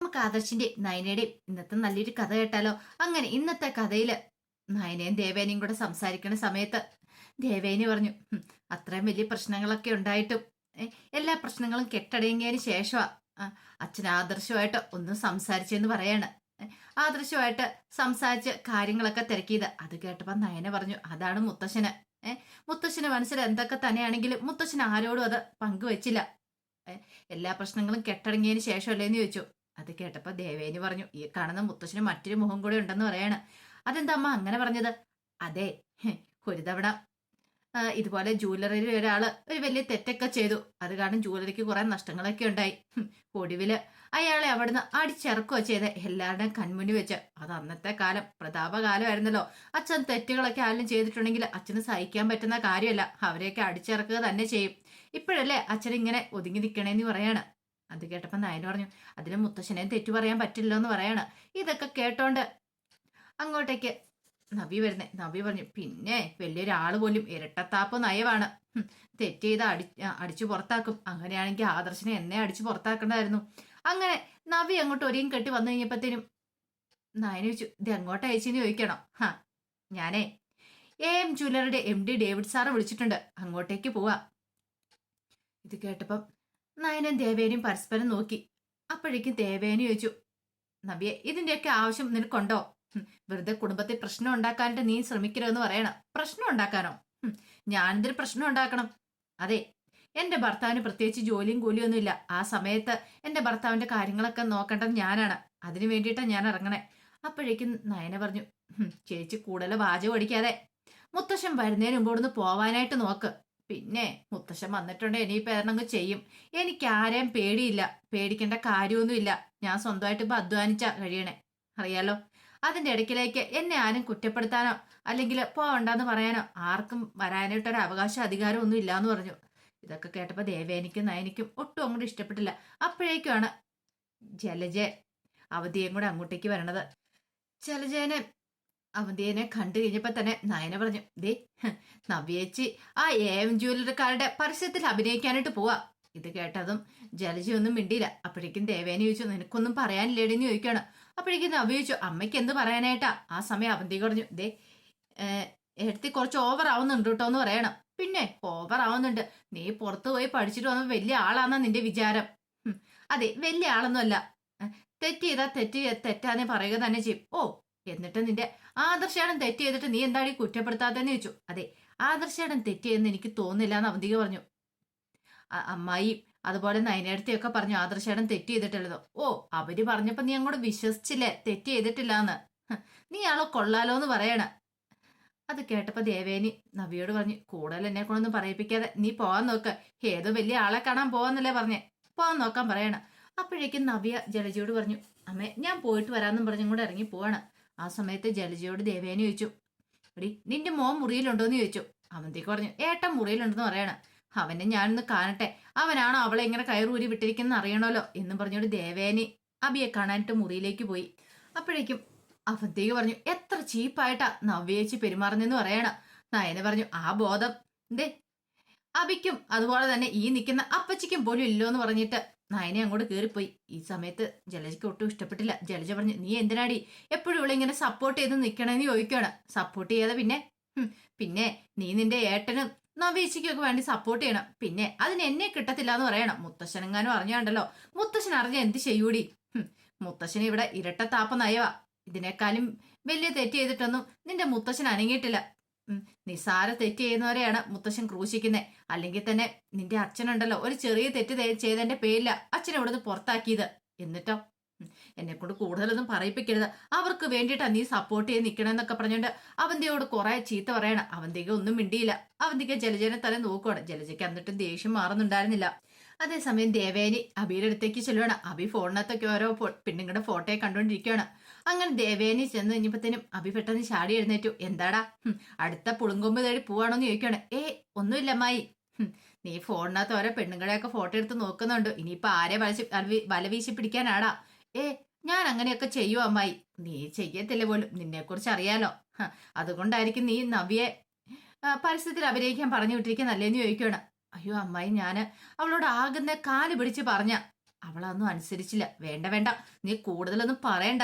നമുക്ക് ആദർശിന്റെ നയനയുടെയും ഇന്നത്തെ നല്ലൊരു കഥ കേട്ടാലോ? അങ്ങനെ ഇന്നത്തെ കഥയിൽ നയനയും ദേവേനയും കൂടെ സംസാരിക്കുന്ന സമയത്ത് ദേവേനി പറഞ്ഞു "ഹും, അത്രയും വലിയ പ്രശ്നങ്ങളൊക്കെ ഉണ്ടായിട്ടും എല്ലാ പ്രശ്നങ്ങളും കെട്ടടങ്ങിയതിന് ശേഷമാ അച്ഛൻ ആദർശമായിട്ട് ഒന്നും സംസാരിച്ചെന്ന് പറയാണ്. ആദർശമായിട്ട് സംസാരിച്ച് കാര്യങ്ങളൊക്കെ തിരക്കിയത്. അത് കേട്ടപ്പോൾ നയന പറഞ്ഞു അതാണ് മുത്തശ്ശന്. മുത്തശ്ശന് മനസ്സിൽ എന്തൊക്കെ തന്നെയാണെങ്കിലും മുത്തശ്ശൻ ആരോടും അത് പങ്കുവെച്ചില്ല. എല്ലാ പ്രശ്നങ്ങളും കെട്ടടങ്ങിയതിന് ശേഷമല്ലേന്ന് ചോദിച്ചു. അത് കേട്ടപ്പോ ദേവേനി പറഞ്ഞു ഈ കാണുന്ന മുത്തശ്ശന് മറ്റൊരു മുഖം കൂടെ ഉണ്ടെന്ന് പറയാണ്. അതെന്താ അമ്മ അങ്ങനെ പറഞ്ഞത്? അതെ ഒരു തവണ ഇതുപോലെ ജൂവലറിയിൽ ഒരാൾ ഒരു വലിയ തെറ്റൊക്കെ ചെയ്തു. അത് കാരണം ജൂവലറിക്ക് കുറെ നഷ്ടങ്ങളൊക്കെ ഉണ്ടായി. ഒടുവിൽ അയാളെ അവിടുന്ന് അടിച്ചിറക്കുക ചെയ്ത്. എല്ലാവരുടെയും കൺമുന്നിൽ വെച്ച്. അത് അന്നത്തെ കാലം പ്രതാപകാലമായിരുന്നല്ലോ. അച്ഛൻ തെറ്റുകളൊക്കെ ആരും ചെയ്തിട്ടുണ്ടെങ്കിൽ അച്ഛന് സഹിക്കാൻ പറ്റുന്ന കാര്യമല്ല. അവരെയൊക്കെ അടിച്ചിറക്കുക തന്നെ ചെയ്യും. ഇപ്പോഴല്ലേ അച്ഛൻ ഇങ്ങനെ ഒതുങ്ങി നിൽക്കണേന്ന് പറയാണ്. അത് കേട്ടപ്പോൾ നായന പറഞ്ഞു അതിന് മുത്തശ്ശനെ തെറ്റു പറയാൻ പറ്റില്ല എന്ന് പറയാണ്. ഇതൊക്കെ കേട്ടോണ്ട് അങ്ങോട്ടേക്ക് നബി വരുന്നേ. നബി പറഞ്ഞു പിന്നെ വലിയൊരാൾ പോലും ഇരട്ടത്താപ്പ് നയവാണ്. തെറ്റ് ചെയ്ത് അടി അടിച്ചു പുറത്താക്കും. അങ്ങനെയാണെങ്കിൽ ആദർശനെ എന്നെ അടിച്ചു പുറത്താക്കണ്ടായിരുന്നു അങ്ങനെ നവി അങ്ങോട്ട് ഒരിയും കെട്ടി വന്നു കഴിഞ്ഞപ്പോഴത്തേനും നായന ചോദിച്ചു ഇത് എങ്ങോട്ട് അയച്ചെന്ന് ചോദിക്കണം? ഹാ ഞാനേ എ. എം. ജ്വല്ലറിയുടെ എം. ഡി. ഡേവിഡ് സാറ് വിളിച്ചിട്ടുണ്ട്. അങ്ങോട്ടേക്ക് പോവാ. ഇത് കേട്ടപ്പം നയനും ദേവേനും പരസ്പരം നോക്കി. അപ്പോഴേക്കും ദേവേനു ചോദിച്ചു നബിയെ ഇതിന്റെയൊക്കെ ആവശ്യം നിനക്കുണ്ടോ? വെറുതെ കുടുംബത്തിൽ പ്രശ്നം ഉണ്ടാക്കാനായിട്ട് നീ ശ്രമിക്കരുതെന്ന് പറയണം. പ്രശ്നം ഉണ്ടാക്കാനോ? ഞാനിതിന് പ്രശ്നം ഉണ്ടാക്കണം. അതെ എന്റെ ഭർത്താവിന് പ്രത്യേകിച്ച് ജോലിയും കൂലിയും ആ സമയത്ത് എന്റെ ഭർത്താവിന്റെ കാര്യങ്ങളൊക്കെ നോക്കേണ്ടത് ഞാനാണ്. അതിനു വേണ്ടിയിട്ടാണ് ഞാൻ ഇറങ്ങണേ. അപ്പോഴേക്കും നയന പറഞ്ഞു ചേച്ചി കൂടുതൽ വാചകം അടിക്കാതെ മുത്തശ്ശൻ വരുന്നതിന് മുമ്പ് പോവാനായിട്ട് നോക്ക്. പിന്നെ മുത്തശ്ശൻ വന്നിട്ടുണ്ട് ഇനിയിപ്പോ അങ്ങ് ചെയ്യും. എനിക്ക് ആരെയും പേടിയില്ല. പേടിക്കേണ്ട കാര്യമൊന്നുമില്ല. ഞാൻ സ്വന്തമായിട്ട് ഇപ്പൊ അധ്വാനിച്ച കഴിയണേ. അറിയാലോ? അതിന്റെ ഇടയ്ക്കിലേക്ക് എന്നെ ആരും കുറ്റപ്പെടുത്താനോ അല്ലെങ്കിൽ പോവണ്ടെന്ന് പറയാനോ ആർക്കും വരാനായിട്ടൊരു അവകാശം അധികാരം ഒന്നും ഇല്ലാന്ന് പറഞ്ഞു. ഇതൊക്കെ കേട്ടപ്പോൾ ദേവേനിക്കും നയനിക്കും ഒട്ടും അങ്ങോട്ട് ഇഷ്ടപ്പെട്ടില്ല. അപ്പോഴേക്കുമാണ് ജലജ അവധിയും കൂടെ അങ്ങോട്ടേക്ക് വരണത്. ജലജേനെ അവന്തിയെ കണ്ടു കഴിഞ്ഞപ്പോ തന്നെ നയന പറഞ്ഞു ദേ നവ്യേച്ചി ആ എം ജ്വല്ലറിക്കാരുടെ പരസ്യത്തിൽ അഭിനയിക്കാനായിട്ട് പോവാ. ഇത് കേട്ടതും ജലജി ഒന്നും മിണ്ടിയില്ല. അപ്പോഴേക്കും ദേവേനെ ചോദിച്ചു നിനക്കൊന്നും പറയാനില്ലേടെന്ന് ചോദിക്കാണ് അപ്പോഴേക്കും നവ്യ ചോദിച്ചു അമ്മയ്ക്ക് എന്ത് പറയാനായിട്ടാ? ആ സമയം അവന്തി പറഞ്ഞു ദേ എടുത്തി കുറച്ച് ഓവർ ആവുന്നുണ്ട് കേട്ടോ എന്ന് പറയണം. പിന്നെ ഓവർ ആവുന്നുണ്ട്. നീ പുറത്തു പോയി പഠിച്ചിട്ട് വന്ന വലിയ ആളാന്നാ നിന്റെ വിചാരം. അതെ വലിയ ആളൊന്നുമല്ല. തെറ്റ് ചെയ്താ തെറ്റ് തെറ്റാന്ന് പറയുക തന്നെ ചെയ്യും. ഓ എന്നിട്ട് നിന്റെ ആദർശേടൻ തെറ്റ് ചെയ്തിട്ട് നീ എന്താടി ഈ കുറ്റപ്പെടുത്താത്തെന്ന് ചോദിച്ചു. അതെ ആദർശേടൻ തെറ്റിയെന്ന് എനിക്ക് തോന്നില്ല എന്ന് അവന്തിക പറഞ്ഞു. അമ്മായി അതുപോലെ നയനേടത്തെയൊക്കെ പറഞ്ഞു ആദർശേടൻ തെറ്റ് ചെയ്തിട്ടുള്ളതോ ഓ അവർ പറഞ്ഞപ്പോ നീ അങ്ങോട്ട് വിശ്വസിച്ചില്ലേ? തെറ്റ് ചെയ്തിട്ടില്ല എന്ന് നീ ആളെ കൊള്ളാലോ എന്ന് പറയണ. അത് കേട്ടപ്പോ ദേവേനി നവിയോട് പറഞ്ഞു കൂടുതൽ എന്നെ കൊണ്ടൊന്നും പറയിപ്പിക്കാതെ നീ പോവാൻ നോക്ക്. ഏതോ വലിയ ആളെ കാണാൻ പോവാന്നല്ലേ പറഞ്ഞേ. പോവാൻ നോക്കാൻ പറയണ. അപ്പോഴേക്കും നവ്യ ജലജിയോട് പറഞ്ഞു അമ്മേ ഞാൻ പോയിട്ട് വരാമെന്നും പറഞ്ഞും കൂടെ ഇറങ്ങി പോവാണ്. ആ സമയത്ത് ജലജയോട് ദേവേനി ചോദിച്ചു എടി നിന്റെ മോൻ മുറിയിലുണ്ടോന്ന് ചോദിച്ചു. അവന്തേക്ക് പറഞ്ഞു ഏട്ടൻ മുറിയിലുണ്ടെന്ന് പറയണ. അവനെ ഞാനൊന്ന് കാണട്ടെ. അവനാണോ അവളെ ഇങ്ങനെ കയറൂരി വിട്ടിരിക്കുന്ന അറിയണമല്ലോ എന്ന് പറഞ്ഞോട് ദേവേനി അബിയെ കാണാനിട്ട് മുറിയിലേക്ക് പോയി. അപ്പോഴേക്കും അവന്തേക്ക് പറഞ്ഞു എത്ര ചീപ്പായിട്ടാ നവ്യേച്ചി പെരുമാറുന്നെന്ന് പറയണ. നയന പറഞ്ഞു ആ ബോധം. എന്തേ അബിക്കും അതുപോലെ തന്നെ ഈ നിൽക്കുന്ന അപ്പച്ചിക്കും പോലും ഇല്ലോ എന്ന് പറഞ്ഞിട്ട് നയനെ അങ്ങോട്ട് കയറിപ്പോയി ഈ സമയത്ത് ജലജയ്ക്ക് ഒട്ടും ഇഷ്ടപ്പെട്ടില്ല. ജലജ പറഞ്ഞു നീ എന്തിനാടി എപ്പോഴും ഇവിടെ ഇങ്ങനെ സപ്പോർട്ട് ചെയ്ത് നിൽക്കണമെന്ന് ചോദിക്കുകയാണ്. സപ്പോർട്ട് ചെയ്യാതെ പിന്നെ പിന്നെ നീ നിന്റെ ഏട്ടനും നവീശിക്കൊക്കെ വേണ്ടി സപ്പോർട്ട് ചെയ്യണം. പിന്നെ അതിന് എന്നെ കിട്ടത്തില്ല എന്ന് പറയണം. മുത്തശ്ശനെങ്ങാനും അറിഞ്ഞാണ്ടല്ലോ. മുത്തശ്ശൻ അറിഞ്ഞ എന്ത് ചെയ്യൂടി? മുത്തശ്ശൻ ഇവിടെ ഇരട്ടത്താപ്പ നയവാ. ഇതിനേക്കാളും വലിയ തെറ്റ് ചെയ്തിട്ടൊന്നും നിന്റെ മുത്തശ്ശൻ അനങ്ങിയിട്ടില്ല. നിസാര തെറ്റ് ചെയ്യുന്നവരെയാണ് മുത്തശ്ശൻ ക്രൂശിക്കുന്നത് അല്ലെങ്കിൽ തന്നെ നിന്റെ അച്ഛനുണ്ടല്ലോ ഒരു ചെറിയ തെറ്റ് ചെയ്തതിന്റെ പേരില അച്ഛൻ ഇവിടുന്ന് പുറത്താക്കിയത്. എന്നിട്ടോ? എന്നെ കൊണ്ട് കൂടുതലൊന്നും പറയിപ്പിക്കരുത്. അവർക്ക് വേണ്ടിയിട്ടാ നീ സപ്പോർട്ട് ചെയ്ത് നിൽക്കണമെന്നൊക്കെ പറഞ്ഞുകൊണ്ട് അവന്തിയോട് കുറെ ചീത്ത പറയണം. അവന്തിക ഒന്നും മിണ്ടിയില്ല. അവന്തിക ജലജനെ തല നോക്കുവാണ്. ജലജയ്ക്ക് എന്നിട്ടും ദേഷ്യം മാറുന്നുണ്ടായിരുന്നില്ല. അതേസമയം ദേവേനി അബിയുടെ അടുത്തേക്ക് ചെല്ലുവാണ്. അബി ഫോണിനകത്തൊക്കെ ഓരോ പെണ്ണുങ്ങളുടെ ഫോട്ടോയെ കണ്ടുകൊണ്ടിരിക്കുകയാണ് അങ്ങനെ ദേവേനി ചെന്ന് കഴിഞ്ഞപ്പോഴത്തേനും അബി പെട്ടെന്ന് ചാടി എഴുന്നേറ്റു. എന്താടാ? അടുത്ത പുളുങ്കൊമ്പ് തേടി പോവാണോന്ന് ചോദിക്കുകയാണ് ഏ ഒന്നുമില്ല അമ്മായി. നീ ഫോണിനകത്ത് ഓരോ പെണ്ണുങ്ങളെയൊക്കെ ഫോട്ടോ എടുത്ത് നോക്കുന്നുണ്ട്. ഇനിയിപ്പോ ആരെ വലച്ച് വല വലവീശി പിടിക്കാനാടാ? ഏ ഞാൻ അങ്ങനെയൊക്കെ ചെയ്യൂ അമ്മായി. നീ ചെയ്യത്തില്ല പോലും. നിന്നെ കുറിച്ച് അറിയാലോ അതുകൊണ്ടായിരിക്കും നീ നവിയെ പരസ്യത്തിൽ അഭിനയിക്കാൻ പറഞ്ഞു വിട്ടിരിക്കാൻ നല്ലതെന്ന് ചോദിക്കുകയാണ് അയ്യോ അമ്മായി ഞാൻ അവളോട് ആകുന്ന കാൽ പിടിച്ച് പറഞ്ഞ. അവളൊന്നും അനുസരിച്ചില്ല. വേണ്ട വേണ്ട. നീ കൂടുതലൊന്നും പറയണ്ട.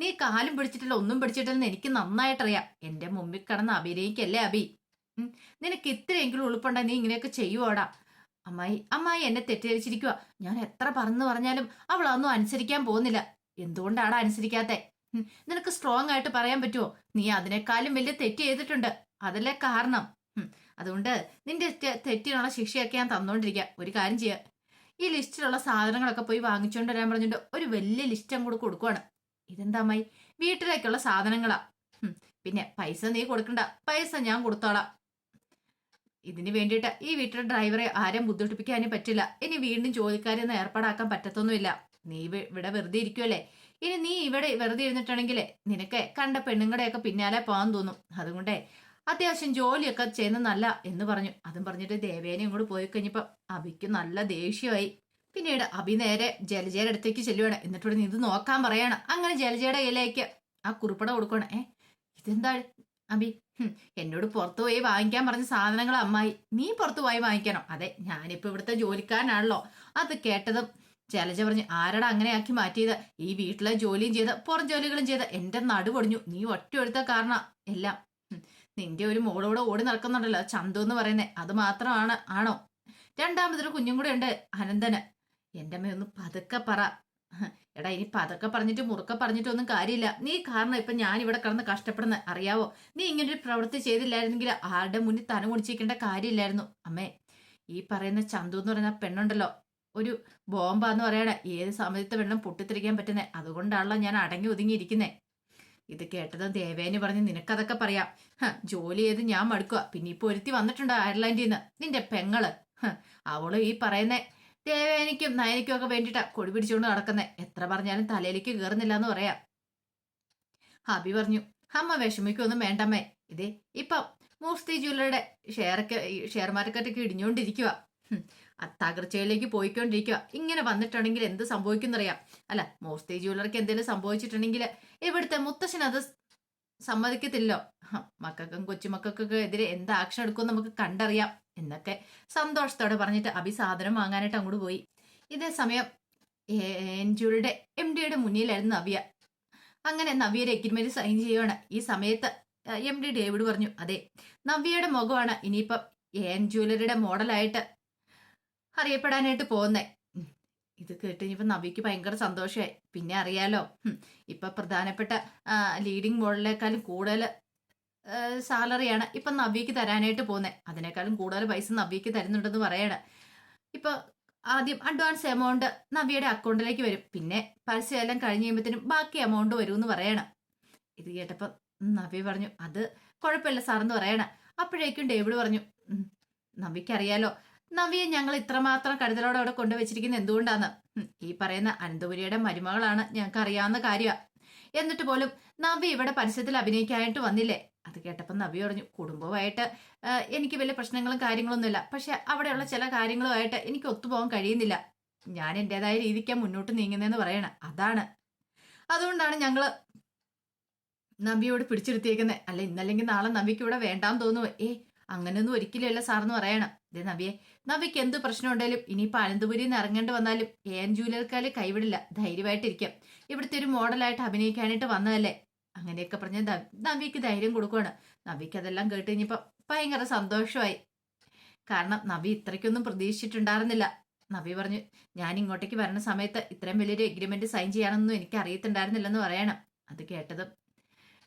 നീ കാലും പിടിച്ചിട്ടില്ല ഒന്നും പിടിച്ചിട്ടില്ലെന്ന് എനിക്ക് നന്നായിട്ടറിയാം. എന്റെ മുമ്പിൽ കിടന്ന് അഭിനയിക്കല്ലേ അഭി നിനക്ക് ഇത്രയെങ്കിലും ഉളുപ്പുണ്ട? നീ ഇങ്ങനെയൊക്കെ ചെയ്യുവാടാ? അമ്മായി അമ്മായി എന്നെ തെറ്റിദ്ധരിച്ചിരിക്കുക ഞാൻ എത്ര പറഞ്ഞു പറഞ്ഞാലും അവളൊന്നും അനുസരിക്കാൻ പോകുന്നില്ല. എന്തുകൊണ്ടാണ് അനുസരിക്കാത്തെ? നിനക്ക് സ്ട്രോങ് ആയിട്ട് പറയാൻ പറ്റുമോ നീ അതിനേക്കാളും വലിയ തെറ്റ് ചെയ്തിട്ടുണ്ട്. അതല്ലേ കാരണം? അതുകൊണ്ട് നിന്റെ തെറ്റിനുള്ള ശിക്ഷയൊക്കെ ഞാൻ തന്നോണ്ടിരിക്കാം. ഒരു കാര്യം ചെയ്യുക ഈ ലിസ്റ്റിലുള്ള സാധനങ്ങളൊക്കെ പോയി വാങ്ങിച്ചുകൊണ്ട് വരാൻ പറഞ്ഞിട്ട് ഒരു വലിയ ലിസ്റ്റ് അങ്ങോട്ട് കൊടുക്കുവാണ്. ഇതെന്താമായി വീട്ടിലേക്കുള്ള സാധനങ്ങളാ. പിന്നെ പൈസ നീ കൊടുക്കണ്ട. പൈസ ഞാൻ കൊടുത്തോളാം. ഇതിന് വേണ്ടിയിട്ട് ഈ വീട്ടിലെ ഡ്രൈവറെ ആരും ബുദ്ധിമുട്ടിപ്പിക്കാനും പറ്റില്ല. ഇനി വീണ്ടും ജോലിക്കാരെന്ന് ഏർപ്പാടാക്കാൻ പറ്റത്തൊന്നുമില്ല. നീ ഇവ- ഇവിടെ വെറുതെ ഇരിക്കുമല്ലേ ഇനി നീ ഇവിടെ വെറുതെ ഇരുന്നിട്ടുണ്ടെങ്കിൽ നിനക്ക് കണ്ട പെണ്ണുങ്ങളുടെയൊക്കെ പിന്നാലെ പോകാൻ തോന്നും. അതുകൊണ്ടേ അത്യാവശ്യം ജോലിയൊക്കെ ചെയ്യുന്നതല്ല എന്ന് പറഞ്ഞു. അതും പറഞ്ഞിട്ട് ദേവേനെ ഇങ്ങോട്ട് പോയി കഴിഞ്ഞപ്പോൾ അഭിക്ക് നല്ല ദേഷ്യമായി. പിന്നീട് അഭി നേരെ ജലജയുടെ അടുത്തേക്ക് ചെല്ലുവാണ്. എന്നിട്ട് ഇവിടെ ഇത് നോക്കാൻ പറയാണ്. അങ്ങനെ ജലജയുടെ കയ്യിലേക്ക് ആ കുറിപ്പട കൊടുക്കണം ഏ ഇതെന്താ അഭി എന്നോട് പുറത്തു പോയി വാങ്ങിക്കാൻ പറഞ്ഞ സാധനങ്ങൾ അമ്മായി. നീ പുറത്തു പോയി വാങ്ങിക്കണം അതെ ഞാനിപ്പോ ഇവിടുത്തെ ജോലിക്കാരനാണല്ലോ. അത് കേട്ടതും ജലജ പറഞ്ഞു ആരടാ അങ്ങനെ ആക്കി മാറ്റിയത്? ഈ വീട്ടിലെ ജോലിയും ചെയ്ത് പുറം ജോലികളും ചെയ്ത് എന്റെ നടുപൊടിഞ്ഞു. നീ ഒറ്റ എടുത്ത കാരണ എല്ലാം നിന്റെ ഒരു മോളൂടെ ഓടി നടക്കുന്നുണ്ടല്ലോ ചന്തു എന്ന് പറയുന്നത് അത് മാത്രമാണ് ആണോ? രണ്ടാമതൊരു കുഞ്ഞും കൂടെ ഉണ്ട് അനന്തന്. എന്റെ അമ്മ ഒന്ന് പതുക്കെ പറ. എടാ ഇനി പതുക്കെ പറഞ്ഞിട്ട് മുറുക്കെ പറഞ്ഞിട്ടൊന്നും കാര്യമില്ല. നീ കാരണം ഇപ്പൊ ഞാൻ ഇവിടെ കിടന്ന് കഷ്ടപ്പെടുന്നത് അറിയാവോ? നീ ഇങ്ങനെ ഒരു പ്രവൃത്തി ചെയ്തില്ലായിരുന്നെങ്കിൽ ആരുടെ മുന്നിൽ തന കുടിച്ചിരിക്കേണ്ട കാര്യമില്ലായിരുന്നു. അമ്മേ ഈ പറയുന്ന ചന്തു എന്ന് പറയുന്ന പെണ്ണുണ്ടല്ലോ ഒരു ബോംബാന്ന് പറയണേ ഏത് സമയത്ത് വെള്ളം പൊട്ടിത്തെറിക്കാൻ പറ്റുന്നേ അതുകൊണ്ടാണല്ലോ ഞാൻ അടങ്ങി ഒതുങ്ങിയിരിക്കുന്നേ. ഇത് കേട്ടത് ദേവേന് പറഞ്ഞ് നിനക്കതൊക്കെ പറയാം. ജോലി ചെയ്ത് ഞാൻ മടുക്കുക പിന്നെ ഇപ്പൊ ഒരുത്തി വന്നിട്ടുണ്ട് അയർലൻഡിൽ നിന്ന് നിന്റെ പെങ്ങൾ. അവൾ ഈ പറയുന്നേ. ദേവേനിക്കും നയനിക്കും ഒക്കെ വേണ്ടിട്ടാ കൊടി പിടിച്ചുകൊണ്ട് നടക്കുന്നേ. എത്ര പറഞ്ഞാലും തലയിലേക്ക് കയറുന്നില്ല എന്ന് പറയാം. ഹബി പറഞ്ഞു അമ്മ വിഷമിക്കൊന്നും വേണ്ടമ്മേ. ഇതേ ഇപ്പം മൂർത്തി ജ്വല്ലറിയുടെ ഷെയറൊക്കെ ഷെയർ മാർക്കറ്റൊക്കെ ഇടിഞ്ഞുകൊണ്ടിരിക്കുക തകർച്ചയിലേക്ക് പോയിക്കൊണ്ടിരിക്കുക. ഇങ്ങനെ വന്നിട്ടുണ്ടെങ്കിൽ എന്ത് സംഭവിക്കുന്നറിയാം അല്ല മോസ്തി ജ്വല്ലർക്ക് എന്തെങ്കിലും സംഭവിച്ചിട്ടുണ്ടെങ്കിൽ ഇവിടുത്തെ മുത്തശ്ശൻ അത് സമ്മതിക്കത്തില്ലോ മക്കൾക്കും കൊച്ചുമക്കൾക്കൊക്കെ എതിരെ എന്ത് ആക്ഷൻ എടുക്കും നമുക്ക് കണ്ടറിയാം എന്നൊക്കെ സന്തോഷത്തോടെ പറഞ്ഞിട്ട് അഭി സാധനം വാങ്ങാനായിട്ട് അങ്ങോട്ട് പോയി. ഇതേ സമയം എൻജുലിയുടെ എം ഡിയുടെ മുന്നിലായിരുന്നു നവ്യ. അങ്ങനെ നവ്യയുടെ എഗ്രിമെന്റ് സൈൻ ചെയ്യുകയാണ് ഈ സമയത്ത് എം ഡി ഡേവിഡ് പറഞ്ഞു അതെ നവ്യയുടെ മുഖമാണ്. ഇനിയിപ്പം എൻ ജ്വല്ലറിയുടെ മോഡലായിട്ട് അറിയപ്പെടാനായിട്ട് പോകുന്നേ. ഇത് കേട്ട് കഴിഞ്ഞപ്പോൾ നവിക്ക് ഭയങ്കര സന്തോഷമായി പിന്നെ അറിയാലോ ഇപ്പൊ പ്രധാനപ്പെട്ട ലീഡിംഗ് മോളിലേക്കാളും കൂടുതൽ സാലറിയാണ് ഇപ്പൊ നവ്യക്ക് തരാനായിട്ട് പോകുന്നത് അതിനേക്കാളും കൂടുതൽ പൈസ നവ്യക്ക് തരുന്നുണ്ടെന്ന് പറയണ. ഇപ്പൊ ആദ്യം അഡ്വാൻസ് എമൗണ്ട് നവ്യയുടെ അക്കൗണ്ടിലേക്ക് വരും. പിന്നെ പരസ്യമെല്ലാം കഴിഞ്ഞ് കഴിയുമ്പോഴത്തേനും ബാക്കി എമൗണ്ട് വരും എന്ന് പറയണം. ഇത് കേട്ടപ്പോൾ നവ്യ പറഞ്ഞു അത് കുഴപ്പമില്ല സാറെന്ന് പറയണ. അപ്പോഴേക്കും ഡേവിഡ് പറഞ്ഞു നവിക്കറിയാലോ നവ്യെ ഞങ്ങൾ ഇത്രമാത്രം കരുതലോടെ അവിടെ കൊണ്ടുവച്ചിരിക്കുന്നത് എന്തുകൊണ്ടാന്ന്? ഉം, ഈ പറയുന്ന അനന്തപുരിയുടെ മരുമകളാണ് ഞങ്ങൾക്ക് അറിയാവുന്ന കാര്യമാണ് എന്നിട്ട് പോലും നവ്യ ഇവിടെ പരസ്യത്തിൽ അഭിനയിക്കാനായിട്ട് വന്നില്ലേ? അത് കേട്ടപ്പോൾ നവ്യ പറഞ്ഞു കുടുംബമായിട്ട് എനിക്ക് വലിയ പ്രശ്നങ്ങളും കാര്യങ്ങളൊന്നുമില്ല. പക്ഷെ അവിടെയുള്ള ചില കാര്യങ്ങളുമായിട്ട് എനിക്ക് ഒത്തുപോകാൻ കഴിയുന്നില്ല. ഞാൻ എന്റെതായ രീതിക്കാണ് മുന്നോട്ട് നീങ്ങുന്നതെന്ന് പറയണ. അതാണ്. അതുകൊണ്ടാണ് ഞങ്ങൾ നവിയോട് പിടിച്ചിരുത്തിയേക്കുന്നത് അല്ല ഇന്നല്ലെങ്കിൽ നാളെ നവ്യക്ക് ഇവിടെ വേണ്ടാന്ന് തോന്നുവോ? ഏ അങ്ങനെയൊന്നും ഒരിക്കലുമല്ല സാറെന്ന് പറയണം. ഇതേ നവിയെ നവിക്ക് എന്ത് പ്രശ്നം ഉണ്ടെങ്കിലും ഇനിയിപ്പോൾ അനന്തപുരിയിൽ നിന്ന് ഇറങ്ങേണ്ടി വന്നാലും ഏൻ ജൂലിയർക്കാൽ കൈവിടില്ല. ധൈര്യമായിട്ടിരിക്കാം. ഇവിടുത്തെ ഒരു മോഡലായിട്ട് അഭിനയിക്കാനായിട്ട് വന്നതല്ലേ? അങ്ങനെയൊക്കെ പറഞ്ഞ നവിക്ക് ധൈര്യം കൊടുക്കുവാണ്. നവിക്ക് അതെല്ലാം കേട്ട് കഴിഞ്ഞപ്പോൾ ഭയങ്കര സന്തോഷമായി. കാരണം നവി ഇത്രയ്ക്കൊന്നും പ്രതീക്ഷിച്ചിട്ടുണ്ടായിരുന്നില്ല. നവി പറഞ്ഞു ഞാൻ ഇങ്ങോട്ടേക്ക് വരുന്ന സമയത്ത് ഇത്രയും വലിയൊരു എഗ്രിമെന്റ് സൈൻ ചെയ്യാനൊന്നും എനിക്ക് അറിയത്തുണ്ടായിരുന്നില്ലെന്ന് പറയണം. അത് കേട്ടതും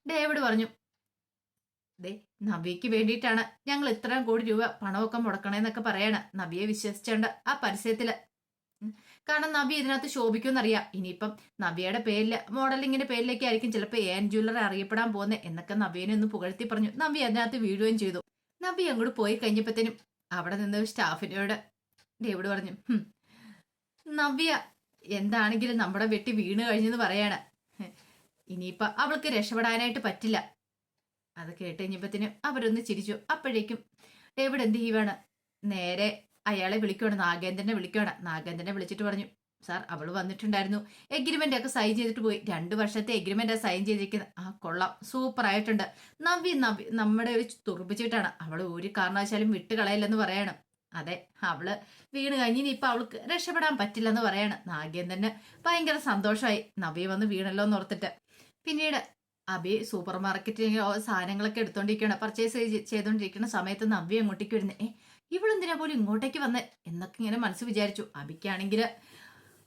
ഡേവിഡ് പറഞ്ഞു ദേ നബിക്ക് വേണ്ടിയിട്ടാണ് ഞങ്ങൾ ഇത്രയും കോടി രൂപ പണമൊക്കെ മുടക്കണേന്നൊക്കെ പറയണ. നബിയെ വിശ്വസിച്ചേണ്ട ആ പരസ്യത്തിൽ കാരണം നബി ഇതിനകത്ത് ശോഭിക്കുമെന്നറിയാം. ഇനിയിപ്പം നബിയുടെ പേരിൽ മോഡലിങ്ങിന്റെ പേരിലേക്ക് ആയിരിക്കും ചിലപ്പോൾ ഏൻ ജ്വല്ലറി അറിയപ്പെടാൻ പോകുന്നത് എന്നൊക്കെ നബീനെ ഒന്ന് പുകഴ്ത്തി പറഞ്ഞു. നബി അതിനകത്ത് വീഴുകയും ചെയ്തു. നബി അങ്ങോട്ട് പോയി കഴിഞ്ഞപ്പോഴത്തേനും അവിടെ നിന്ന് സ്റ്റാഫിനോട് ഡേവിഡ് പറഞ്ഞു "ഹും, നവ്യ എന്താണെങ്കിലും നമ്മുടെ വെട്ടി വീണ് കഴിഞ്ഞെന്ന് പറയാണ്. ഇനിയിപ്പൊ അവൾക്ക് രക്ഷപ്പെടാനായിട്ട് പറ്റില്ല. അത് കേട്ട് കഴിഞ്ഞപ്പത്തിനും അവരൊന്ന് ചിരിച്ചു. അപ്പോഴേക്കും ഡേവിഡ് എന്ത് ചെയ്യുവാണ്. നേരെ അയാളെ വിളിക്കുവാണ്. നാഗേന്ദ്രനെ വിളിക്കുവാണ്. നാഗേന്ദ്രനെ വിളിച്ചിട്ട് പറഞ്ഞു സാർ അവൾ വന്നിട്ടുണ്ടായിരുന്നു. എഗ്രിമെന്റ് ഒക്കെ സൈൻ ചെയ്തിട്ട് പോയി. രണ്ട് വർഷത്തെ എഗ്രിമെന്റ് സൈൻ ചെയ്തിരിക്കുന്നത് ആ കൊള്ളാം. സൂപ്പർ ആയിട്ടുണ്ട് നവ്യ നവ്യ നമ്മുടെ ഒരു തുറപ്പിച്ചിട്ടാണ്. അവൾ ഒരു കാരണവശാലും വിട്ടുകളയില്ലെന്ന് പറയാണ്. അതെ അവൾ വീണ് കഴിഞ്ഞ് ഇപ്പൊ അവൾക്ക് രക്ഷപ്പെടാൻ പറ്റില്ലെന്ന് പറയാണ്. നാഗേന്ദ്രന് ഭയങ്കര സന്തോഷമായി. നവി വന്ന് വീണല്ലോ എന്ന് ഓർത്തിട്ട്. പിന്നീട് അബി സൂപ്പർ മാർക്കറ്റിൽ സാധനങ്ങളൊക്കെ എടുത്തോണ്ടിരിക്കുകയാണ്. പർച്ചേസ് ചെയ്തോണ്ടിരിക്കുന്ന സമയത്ത് നവ്യ അങ്ങോട്ടേക്ക് വരുന്നത് ഏ ഇവളെന്തിനാ പോലും ഇങ്ങോട്ടേക്ക് വന്ന്? എന്നൊക്കെ ഇങ്ങനെ മനസ്സ് വിചാരിച്ചു. അബിക്കാണെങ്കിൽ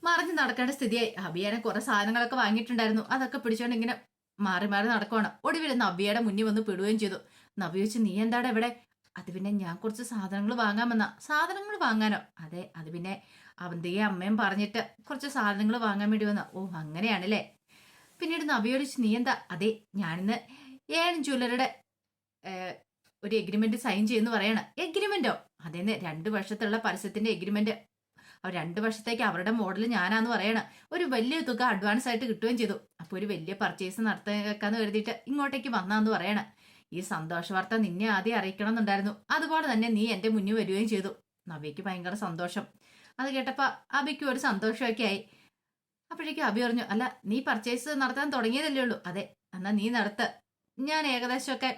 മറിഞ്ഞ് നടക്കേണ്ട സ്ഥിതിയായി. അബിയാനെ കുറെ സാധനങ്ങളൊക്കെ വാങ്ങിയിട്ടുണ്ടായിരുന്നു. അതൊക്കെ പിടിച്ചോണ്ട് ഇങ്ങനെ മാറി മാറി നടക്കുവാണ്. ഒടുവിൽ നവ്യയുടെ മുന്നിൽ വന്ന് പെടുകയും ചെയ്തു. നവ്യ വെച്ച് നീ എന്താടാ ഇവിടെ? അത് പിന്നെ ഞാൻ കുറച്ച് സാധനങ്ങൾ വാങ്ങാമെന്നാ. സാധനങ്ങൾ വാങ്ങാനോ? അതെ അത് പിന്നെ അവന്തിയെ അമ്മയും പറഞ്ഞിട്ട് കുറച്ച് സാധനങ്ങൾ വാങ്ങാൻ വേണ്ടി വന്ന. ഓ അങ്ങനെയാണല്ലേ? പിന്നീട് നവ്യോട് ചോദിച്ചു, നീ എന്താ? അതെ ഞാനിന്ന് ഏൺ ജ്വല്ലറിയുടെ ഒരു എഗ്രിമെന്റ് സൈൻ ചെയ്യുന്നു പറയണം. എഗ്രിമെന്റോ അതേന്ന് രണ്ട് വർഷത്തുള്ള പരസ്യത്തിന്റെ എഗ്രിമെന്റ് അവർ രണ്ട് വർഷത്തേക്ക് അവരുടെ മോഡൽ ഞാനാന്ന് പറയണം. ഒരു വലിയ തുക അഡ്വാൻസ് ആയിട്ട് കിട്ടുകയും ചെയ്തു. അപ്പൊ ഒരു വലിയ പർച്ചേസ് നടത്തേക്കാന്ന് കരുതിയിട്ട് ഇങ്ങോട്ടേക്ക് വന്നാന്ന് പറയണം. ഈ സന്തോഷ വാർത്ത നിന്നെ ആദ്യം അറിയിക്കണം എന്നുണ്ടായിരുന്നു അതുപോലെ തന്നെ നീ എന്റെ മുന്നിൽ വരികയും ചെയ്തു. നവ്യക്ക് ഭയങ്കര സന്തോഷം. അത് കേട്ടപ്പോ അബിക്കും ഒരു സന്തോഷമൊക്കെ ആയി. അപ്പോഴേക്കും അബി പറഞ്ഞു അല്ല നീ പർച്ചേസ് നടത്താൻ തുടങ്ങിയതല്ലേ ഉള്ളൂ. അതെ എന്നാ നീ നടത്ത. ഞാൻ ഏകദേശമൊക്കെ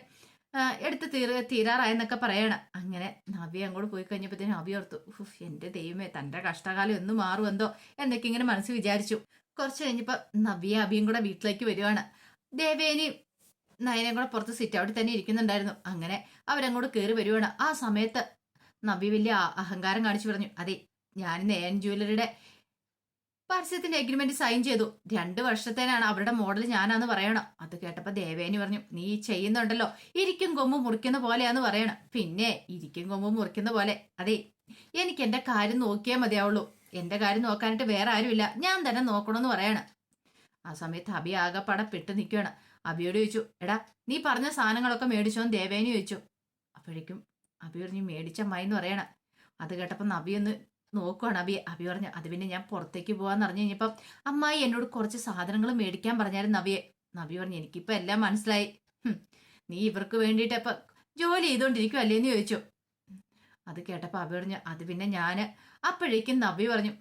എടുത്ത് തീർ തീരാറായെന്നൊക്കെ പറയണം. അങ്ങനെ നവ്യ അങ്ങോട്ട് പോയി കഴിഞ്ഞപ്പോഴത്തേനും അബി ഓർത്തു ഉഫ് എന്റെ ദൈവമേ തന്റെ കഷ്ടകാലം എന്ന് മാറുമെന്തോ എന്നൊക്കെ ഇങ്ങനെ മനസ്സ് വിചാരിച്ചു. കുറച്ച് കഴിഞ്ഞപ്പോൾ നവ്യ അബിയും കൂടെ വീട്ടിലേക്ക് വരുവാണ്. ദേവേനിയും നയനയും കൂടെ പുറത്ത് സിറ്റ് ഔട്ടിൽ തന്നെ ഇരിക്കുന്നുണ്ടായിരുന്നു. അങ്ങനെ അവരങ്ങോട്ട് കയറി വരുവാണ്. ആ സമയത്ത് നവ്യ വലിയ അഹങ്കാരം കാണിച്ചു പറഞ്ഞു അതെ ഞാൻ നേൻ ജ്വല്ലറിയുടെ പരസ്യത്തിന്റെ അഗ്രിമെന്റ് സൈൻ ചെയ്തു. രണ്ട് വർഷത്തേനാണ് അവരുടെ മോഡൽ ഞാനാന്ന് പറയണം. അത് കേട്ടപ്പോ ദേവേനി പറഞ്ഞു നീ ചെയ്യുന്നുണ്ടല്ലോ. ഇരിക്കും കൊമ്പ് മുറിക്കുന്ന പോലെയാന്ന് പറയണം. പിന്നെ ഇരിക്കും കൊമ്പ് മുറിക്കുന്ന പോലെ. അതെ എനിക്ക് എന്റെ കാര്യം നോക്കിയാൽ മതിയാവുള്ളൂ. എന്റെ കാര്യം നോക്കാനായിട്ട് വേറെ ആരുമില്ല. ഞാൻ തന്നെ നോക്കണമെന്ന് പറയണം. ആ സമയത്ത് അബി ആകെപ്പാടെ പെട്ട് നിൽക്കുകയാണ് അബിയോട് ചോദിച്ചു എടാ നീ പറഞ്ഞ സാധനങ്ങളൊക്കെ മേടിച്ചോന്ന് ദേവേനി ചോദിച്ചു. അപ്പോഴേക്കും അബി പറഞ്ഞു മേടിച്ച മൈന്ന് പറയണം. അത് കേട്ടപ്പോൾ നബി ഒന്ന് നോക്കുവാണ്. അബി അബി പറഞ്ഞു അത് പിന്നെ ഞാൻ പുറത്തേക്ക് പോവാന്ന് പറഞ്ഞു കഴിഞ്ഞപ്പം അമ്മായി എന്നോട് കുറച്ച് സാധനങ്ങൾ മേടിക്കാൻ പറഞ്ഞായിരുന്നു നബിയെ. നബി പറഞ്ഞു എനിക്കിപ്പോ എല്ലാം മനസ്സിലായി. നീ ഇവർക്ക് വേണ്ടിയിട്ട് അപ്പൊ ജോലി ചെയ്തോണ്ടിരിക്കും അല്ലേന്ന് ചോദിച്ചു. അത് കേട്ടപ്പോ അബി പറഞ്ഞു അത് പിന്നെ ഞാൻ. അപ്പോഴേക്കും നബി പറഞ്ഞു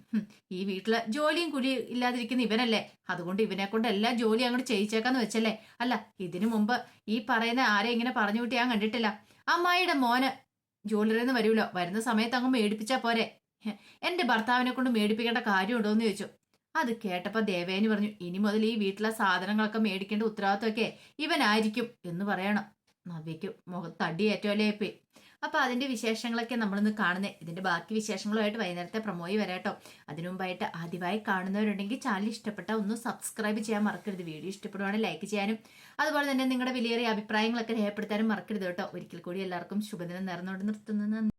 ഈ വീട്ടിൽ ജോലിയും കുഴി ഇല്ലാതിരിക്കുന്ന ഇവനല്ലേ? അതുകൊണ്ട് ഇവനെ കൊണ്ട് എല്ലാ ജോലിയും അങ്ങോട്ട് ചെയ്യിച്ചേക്കാന്ന് വെച്ചല്ലേ? അല്ല ഇതിനു മുമ്പ് ഈ പറയുന്ന ആരെ ഇങ്ങനെ പറഞ്ഞു കൂട്ടി ഞാൻ കണ്ടിട്ടില്ല. അമ്മായിയുടെ മോന് ജോലിയിൽ നിന്ന് വരുമല്ലോ വരുന്ന സമയത്ത് അങ്ങ് മേടിപ്പിച്ചാ പോരെ? എന്റെ ഭർത്താവിനെ കൊണ്ട് മേടിപ്പിക്കേണ്ട കാര്യമുണ്ടോ എന്ന് ചോദിച്ചു. അത് കേട്ടപ്പോ ദേവേനി പറഞ്ഞു ഇനി മുതൽ ഈ വീട്ടിലെ സാധനങ്ങളൊക്കെ മേടിക്കേണ്ട ഉത്തരവാദിത്വമൊക്കെ ഇവനായിരിക്കും എന്ന് പറയണം. നവ്യക്ക് മുഖത്ത് അടിയേറ്റോലേ പോയി അപ്പൊ അതിന്റെ വിശേഷങ്ങളൊക്കെ നമ്മളിന്ന് കാണുന്നത് ഇതിന്റെ ബാക്കി വിശേഷങ്ങളുമായിട്ട് വൈകുന്നേരത്തെ പ്രമോയി വരാട്ടോ. അതിനു മുമ്പായിട്ട് ആദ്യമായി കാണുന്നവരുണ്ടെങ്കിൽ ചാനൽ ഇഷ്ടപ്പെട്ട ഒന്ന് സബ്സ്ക്രൈബ് ചെയ്യാൻ മറക്കരുത്. വീഡിയോ ഇഷ്ടപ്പെടുവാണെങ്കിൽ ലൈക്ക് ചെയ്യാനും അതുപോലെ തന്നെ നിങ്ങളുടെ വിലയേറിയ അഭിപ്രായങ്ങളൊക്കെ രേഖപ്പെടുത്താനും മറക്കരുത് കേട്ടോ. ഒരിക്കൽ കൂടി എല്ലാവർക്കും ശുഭദിനം നേർന്നുകൊണ്ട് നിർത്തുന്നു.